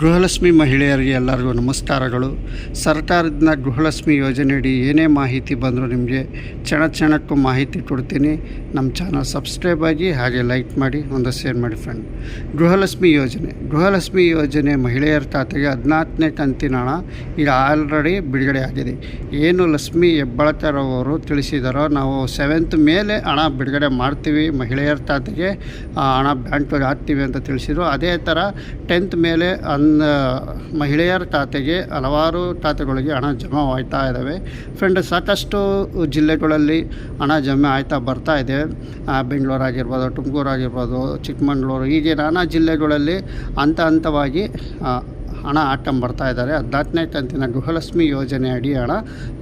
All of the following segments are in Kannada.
ಗೃಹಲಕ್ಷ್ಮಿ ಮಹಿಳೆಯರಿಗೆ ಎಲ್ಲರಿಗೂ ನಮಸ್ಕಾರಗಳು. ಸರ್ಕಾರದಿಂದ ಗೃಹಲಕ್ಷ್ಮಿ ಯೋಜನೆಯಡಿ ಏನೇ ಮಾಹಿತಿ ಬಂದರೂ ನಿಮಗೆ ಕ್ಷಣ ಕ್ಷಣಕ್ಕೂ ಮಾಹಿತಿ ಕೊಡ್ತೀನಿ. ನಮ್ಮ ಚಾನಲ್ ಸಬ್ಸ್ಕ್ರೈಬ್ ಆಗಿ ಹಾಗೆ ಲೈಕ್ ಮಾಡಿ, ಒಂದು ಶೇರ್ ಮಾಡಿ ಫ್ರೆಂಡ್ ಗೃಹಲಕ್ಷ್ಮಿ ಯೋಜನೆ. ಗೃಹಲಕ್ಷ್ಮಿ ಯೋಜನೆ ಮಹಿಳೆಯರ ಖಾತೆಗೆ ಹದಿನಾಲ್ಕನೇ ಕಂತಿನ ಹಣ ಈಗ ಆಲ್ರೆಡಿ ಬಿಡುಗಡೆ ಆಗಿದೆ. ಏನು ಲಕ್ಷ್ಮಿ ಹೆಬ್ಬಳಕರವರು ತಿಳಿಸಿದಾರೋ ನಾವು ಸೆವೆಂತ್ ಮೇಲೆ ಹಣ ಬಿಡುಗಡೆ ಮಾಡ್ತೀವಿ. ಮಹಿಳೆಯರ ಖಾತೆಗೆ ಹಣ ಬ್ಯಾಂಕ್ಗೆ ಹಾಕ್ತೀವಿ ಅಂತ ತಿಳಿಸಿದ್ರು. ಅದೇ ಥರ ಟೆಂತ್ ಮೇಲೆ ಅನ್ ಮಹಿಳೆಯರ ಖಾತೆಗೆ ಹಲವಾರು ಖಾತೆಗಳಿಗೆ ಹಣ ಜಮಾ ಆಯ್ತಾ ಇದ್ದಾವೆ. ಫ್ರೆಂಡ್ ಸಾಕಷ್ಟು ಜಿಲ್ಲೆಗಳಲ್ಲಿ ಹಣ ಜಮೆ ಆಯ್ತಾ ಬರ್ತಾ ಇದೆ. ಬೆಂಗಳೂರು ಆಗಿರ್ಬೋದು, ತುಮಕೂರು ಆಗಿರ್ಬೋದು, ಚಿಕ್ಕಮಗಳೂರು, ಹೀಗೆ ನಾನಾ ಜಿಲ್ಲೆಗಳಲ್ಲಿ ಹಂತ ಹಂತವಾಗಿ ಹಣ ಬರ್ತಾ ಇದ್ದಾರೆ. ಹದಿನಾಲ್ಕನೇ ಕಂತಿನ ಗೃಹಲಕ್ಷ್ಮಿ ಯೋಜನೆ ಅಡಿ ಹಣ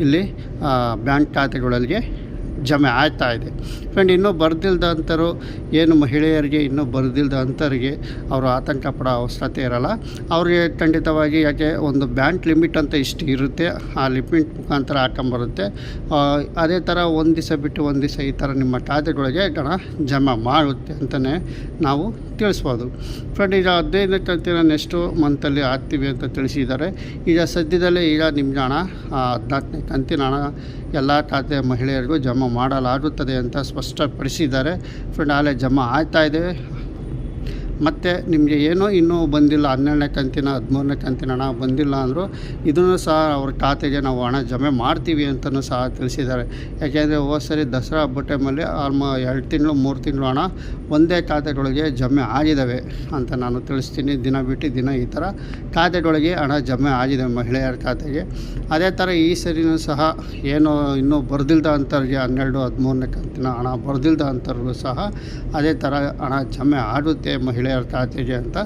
ಇಲ್ಲಿ ಬ್ಯಾಂಕ್ ಖಾತೆಗಳಿಗೆ ಜಮೆ ಆಗ್ತಾ ಇದೆ. ಫ್ರೆಂಡ್ ಇನ್ನೂ ಬರ್ದಿಲ್ದ ಅಂಥರು ಏನು ಮಹಿಳೆಯರಿಗೆ, ಇನ್ನೂ ಬರ್ದಿಲ್ದ ಅಂಥವ್ರಿಗೆ ಅವರು ಆತಂಕ ಪಡೋ ಅವಶ್ಯಕತೆ ಇರಲ್ಲ. ಅವ್ರಿಗೆ ಖಂಡಿತವಾಗಿ ಯಾಕೆ ಒಂದು ಬ್ಯಾಂಕ್ ಲಿಮಿಟ್ ಅಂತ ಇಷ್ಟು ಇರುತ್ತೆ, ಆ ಲಿಮಿಟ್ ಮುಖಾಂತರ ಹಾಕೊಂಬರುತ್ತೆ. ಅದೇ ಥರ ಒಂದು ದಿವಸ ಬಿಟ್ಟು ಒಂದು ದಿವಸ ಈ ಥರ ನಿಮ್ಮ ಖಾತೆಗಳಿಗೆ ಹಣ ಜಮಾ ಮಾಡುತ್ತೆ ಅಂತಲೇ ನಾವು ತಿಳಿಸ್ಬೋದು. ಫ್ರೆಂಡ್ ಈಗ ಹದಿನೈದು ಕಂತಿನ ನೆಕ್ಸ್ಟು ಮಂತಲ್ಲಿ ಆಗ್ತೀವಿ ಅಂತ ತಿಳಿಸಿದ್ದಾರೆ. ಈಗ ಸದ್ಯದಲ್ಲೇ ಈಗ ನಿಮ್ಮ ಹಣ ಹದಿನಾಲ್ಕನೇ ಕಂತಿನ ಹಣ ಎಲ್ಲ ಖಾತೆ ಮಹಿಳೆಯರಿಗೂ ಜಮಾ ಮಾಡಲಾಗುತ್ತದೆ ಅಂತ ಸ್ಪಷ್ಟಪಡಿಸಿದ್ದಾರೆ. ಫ್ರೆಂಡ್ ಆಲೇ ಜಮಾ ಆಗ್ತಾ ಇದೆ. ಮತ್ತು ನಿಮಗೆ ಏನೋ ಇನ್ನೂ ಬಂದಿಲ್ಲ, ಹನ್ನೆರಡನೇ ಕಂತಿನ, ಹದಿಮೂರನೇ ಕಂತಿನ ಹಣ ಬಂದಿಲ್ಲ ಅಂದರೂ ಇದನ್ನು ಸಹ ಅವ್ರ ಖಾತೆಗೆ ನಾವು ಹಣ ಜಮೆ ಮಾಡ್ತೀವಿ ಅಂತಲೂ ಸಹ ತಿಳಿಸಿದ್ದಾರೆ. ಯಾಕೆಂದರೆ ಹೋದ ಸರಿ ದಸರಾ ಹಬ್ಬ ಟೈಮಲ್ಲಿ ಆಲ್ಮ ಎರಡು ತಿಂಗಳು, ಮೂರು ತಿಂಗಳು ಹಣ ಒಂದೇ ಖಾತೆಗಳಿಗೆ ಜಮೆ ಆಗಿದ್ದಾವೆ ಅಂತ ನಾನು ತಿಳಿಸ್ತೀನಿ. ದಿನ ಬಿಟ್ಟು ದಿನ ಈ ಥರ ಖಾತೆಗಳಿಗೆ ಹಣ ಜಮೆ ಆಗಿದೆ ಮಹಿಳೆಯರ ಖಾತೆಗೆ. ಅದೇ ಥರ ಈ ಸರಿನೂ ಸಹ ಏನೋ ಇನ್ನೂ ಬರ್ದಿಲ್ದ ಅಂತವ್ರಿಗೆ ಹನ್ನೆರಡು, ಹದಿಮೂರನೇ ಕಂತಿನ ಹಣ ಬರ್ದಿಲ್ದ ಅಂತವ್ರಿಗೂ ಸಹ ಅದೇ ಥರ ಹಣ ಜಮೆ ಆಗುತ್ತೆ ಅರ್ಥ ಆಗ್ತಿದೆ ಅಂತ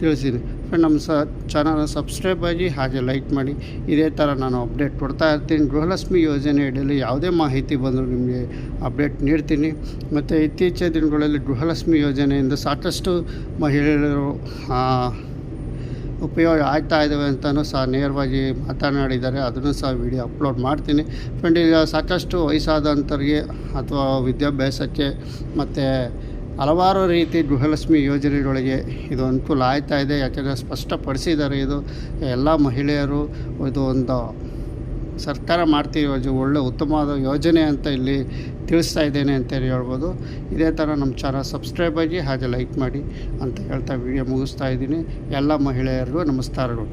ತಿಳಿಸಿದೆ. ಫ್ರೆಂಡ್ ನಮ್ಮ ಸ ಚಾನಲ್ನ ಸಬ್ಸ್ಕ್ರೈಬ್ ಆಗಿ ಹಾಗೆ ಲೈಕ್ ಮಾಡಿ. ಇದೇ ಥರ ನಾನು ಅಪ್ಡೇಟ್ ಕೊಡ್ತಾ ಇರ್ತೀನಿ. ಗೃಹಲಕ್ಷ್ಮಿ ಯೋಜನೆ ಅಡಿಯಲ್ಲಿ ಯಾವುದೇ ಮಾಹಿತಿ ಬಂದರೂ ನಿಮಗೆ ಅಪ್ಡೇಟ್ ನೀಡ್ತೀನಿ. ಮತ್ತು ಇತ್ತೀಚಿನ ದಿನಗಳಲ್ಲಿ ಗೃಹಲಕ್ಷ್ಮಿ ಯೋಜನೆಯಿಂದ ಸಾಕಷ್ಟು ಮಹಿಳೆಯರು ಉಪಯೋಗ ಆಗ್ತಾ ಇದ್ದಾವೆ ಅಂತಲೂ ಸಹ ನೇರವಾಗಿ ಮಾತನಾಡಿದ್ದಾರೆ. ಅದನ್ನು ಸಹ ವಿಡಿಯೋ ಅಪ್ಲೋಡ್ ಮಾಡ್ತೀನಿ. ಫ್ರೆಂಡ್ ಈಗ ಸಾಕಷ್ಟು ವಯಸ್ಸಾದಂಥವ್ರಿಗೆ ಅಥವಾ ವಿದ್ಯಾಭ್ಯಾಸಕ್ಕೆ ಮತ್ತು ಹಲವಾರು ರೀತಿ ಗೃಹಲಕ್ಷ್ಮಿ ಯೋಜನೆಗಳಿಗೆ ಇದು ಅನುಕೂಲ ಆಯ್ತಾ ಇದೆ. ಯಾಕೆಂದರೆ ಸ್ಪಷ್ಟಪಡಿಸಿದ್ದಾರೆ ಇದು. ಎಲ್ಲ ಮಹಿಳೆಯರು ಇದು ಒಂದು ಸರ್ಕಾರ ಮಾಡ್ತಿರೋ ಒಳ್ಳೆ ಉತ್ತಮವಾದ ಯೋಜನೆ ಅಂತ ಇಲ್ಲಿ ತಿಳಿಸ್ತಾ ಇದ್ದೇನೆ ಅಂತೇಳಿ ಹೇಳ್ಬೋದು. ಇದೇ ಥರ ನಮ್ಮ ಚಾನಲ್ ಸಬ್ಸ್ಕ್ರೈಬ್ ಆಗಿ ಹಾಗೆ ಲೈಕ್ ಮಾಡಿ ಅಂತ ಹೇಳ್ತಾ ವಿಡಿಯೋ ಮುಗಿಸ್ತಾ ಇದ್ದೀನಿ. ಎಲ್ಲ ಮಹಿಳೆಯರಿಗೂ ನಮಸ್ಕಾರಗಳು.